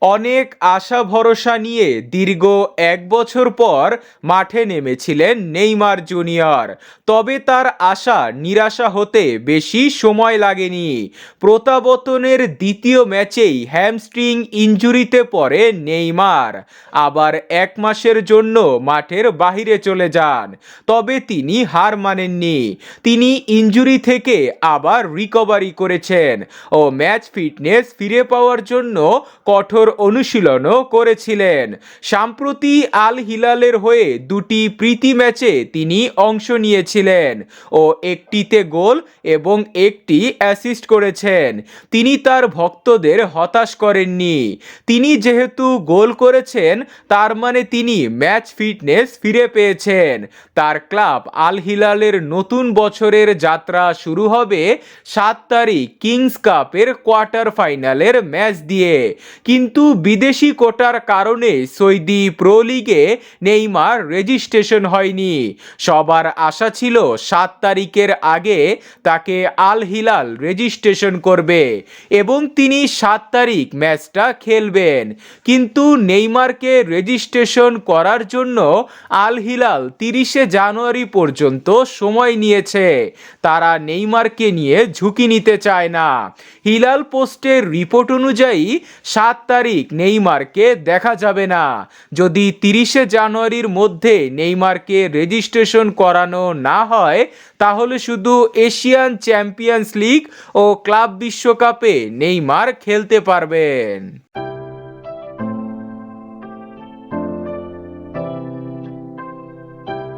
অনেক আশা ভরসা নিয়ে দীর্ঘ এক বছর পর মাঠে নেমেছিলেন নেইমার জুনিয়র। তবে তার আশা, নিরাশা হতে বেশি সময় লাগেনি। প্রত্যাবর্তনের দ্বিতীয় ম্যাচেই হ্যামস্ট্রিং ইঞ্জুরিতে পড়ে নেইমার। আবার এক মাসের জন্য মাঠের বাহিরে চলে যান। তবে তিনি হার মানেননি। তিনি ইঞ্জুরি থেকে আবার রিকভারি করেছেন ও ম্যাচ ফিটনেস ফিরে পাওয়ার জন্য কঠোর অনুশীলনও করেছিলেন। সম্প্রতি আল হিলালের হয়ে দুটি প্রীতি ম্যাচে তিনি অংশ নিয়েছিলেন ও একটিতে গোল এবং একটি অ্যাসিস্ট করেছেন। তিনি তার ভক্তদের হতাশ করেননি। তিনি যেহেতু গোল করেছেন, তার মানে তিনি ম্যাচ ফিটনেস ফিরে পেয়েছেন। তার ক্লাব আল হিলালের নতুন বছরের যাত্রা শুরু হবে সাত তারিখ কিংস কাপের কোয়ার্টার ফাইনালের ম্যাচ দিয়ে। কিন্তু বিদেশি কোটার কারণে সৌদি প্রো লিগে নেইমার রেজিস্ট্রেশন হয়নি। সবার আশা ছিল সাত তারিখের আগে তাকে আল হিলাল রেজিস্ট্রেশন করবে এবং তিনি সাত তারিখ ম্যাচটা খেলবেন। কিন্তু নেইমারকে রেজিস্ট্রেশন করার জন্য আল হিলাল তিরিশে জানুয়ারি পর্যন্ত সময় নিয়েছে। তারা নেইমারকে নিয়ে ঝুঁকি নিতে চায় না। হিলাল পোস্টের রিপোর্ট অনুযায়ী সাত তারিখ নেইমারকে দেখা যাবে না। যদি তিরিশে জানুয়ারির মধ্যে নেইমারকে রেজিস্ট্রেশন করানো না হয়, তাহলে শুধু এশিয়ান চ্যাম্পিয়ন্স লিগ ও ক্লাব বিশ্বকাপে নেইমার খেলতে পারবেন।